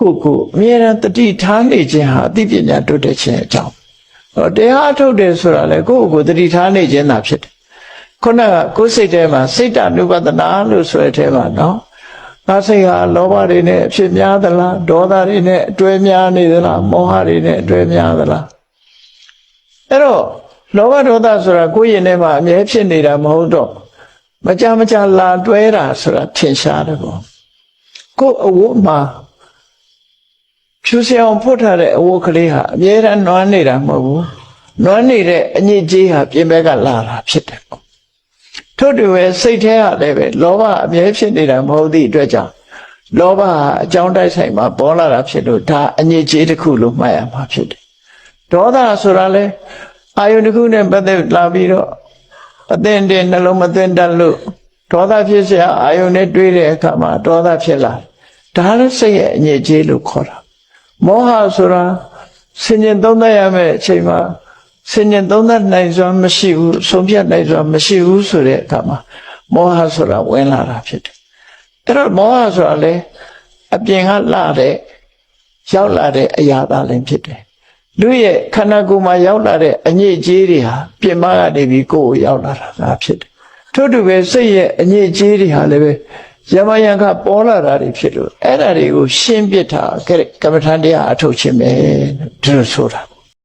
ကိုကိုအမြဲတမ်းတတိထားနေခြင်းဟာအသိပညာတိုးတက်ခြင်းအကြောင်းဟောတရားအထုတ်တယ်ဆိုတာလေကိုကိုကိုတတိထားနေခြင်းသာဖြစ်တယ်ခုနကကိုယ်စိတ်ထဲမှာစိတ်တ ानु ပဒနာလို့ဆိုတဲ့ထဲမှာနော်ငါစိတ်ဟာလောဘတွေနဲ့အဖြစ်များသလားဒေါသတွေနဲ့အတွဲများနေသလားမောဟတွေနဲ့အတွဲများသလားအဲ့တော့လောဘဒေါသဆိုတာကိုယ့်ရင်ထဲမှာအမြဲဖြစ်နေတာမဟုတ်တော့မကြမကြလာတွဲတာဆိုတာထင်ရှားတယ်ပေါ့ကိုယ်အဝတ်မှာ ဖြူစရာအောင်ဖွတ်ထားတဲ့အဝတ်ကလေးဟာအမြဲတမ်းနွမ်းနေတာမဟုတ်ဘူးနွမ်းနေတဲ့အညစ်အကြေးဟာပြင်ဘက်ကလာတာဖြစ်တယ်ပေါ့ထို့တူပဲစိတ်ထဲကလည်းပဲလောဘအမြဲဖြစ်နေတာမဟုတ်သည့်အတွက်ကြောင့်လောဘအကြောင်းတိုက်ဆိုင်မှာပေါ်လာတာဖြစ်လို့ဒါအညစ်အကြေးတစ်ခုလို့မှတ်ရမှာဖြစ်တယ်ဒေါသဆိုတာလဲအာယုန်တစ်ခုနဲ့ပတ်သက်လာပြီးတော့အသင်တင်နှလုံးမသွင်းတတ်လို့ဒေါသဖြစ်စရာအာယုန်နဲ့တွေးတဲ့အခါမှာဒေါသဖြစ်လာဒါလည်းစိတ်ရဲ့အညစ်အကြေးလို့ခေါ်တာ မောဟဆိုတာစင်ញင်သုံးသပ်ရမယ့်အချိန်မှာစင်ញင်သုံးသပ်နိုင်စွာမရှိဘူးဆုံးဖြတ်နိုင်စွာမရှိဘူးဆိုတဲ့အခါမှာမောဟဆိုတာဝင်လာတာဖြစ်တယ်အဲ့တော့မောဟဆိုတာလေအပြင်ကလာတဲ့ရောက်လာတဲ့အရာသားလည်းဖြစ်တယ်လူရဲ့ခန္ဓာကိုယ်မှာရောက်လာတဲ့အညစ်အကြေးတွေဟာပြင်မကနေပြီးကိုယ်ကိုရောက်လာတာဒါဖြစ်တယ်ထို့တူပဲစိတ်ရဲ့အညစ်အကြေးတွေဟာလည်းပဲ ယမယံကပေါ်လာတာတွေဖြစ်လို့အဲ့ဒါတွေကိုရှင်းပြတာကဲကမ္မထန်တရားအထုတ်ခြင်းပဲလို့ဒီလိုဆိုတာ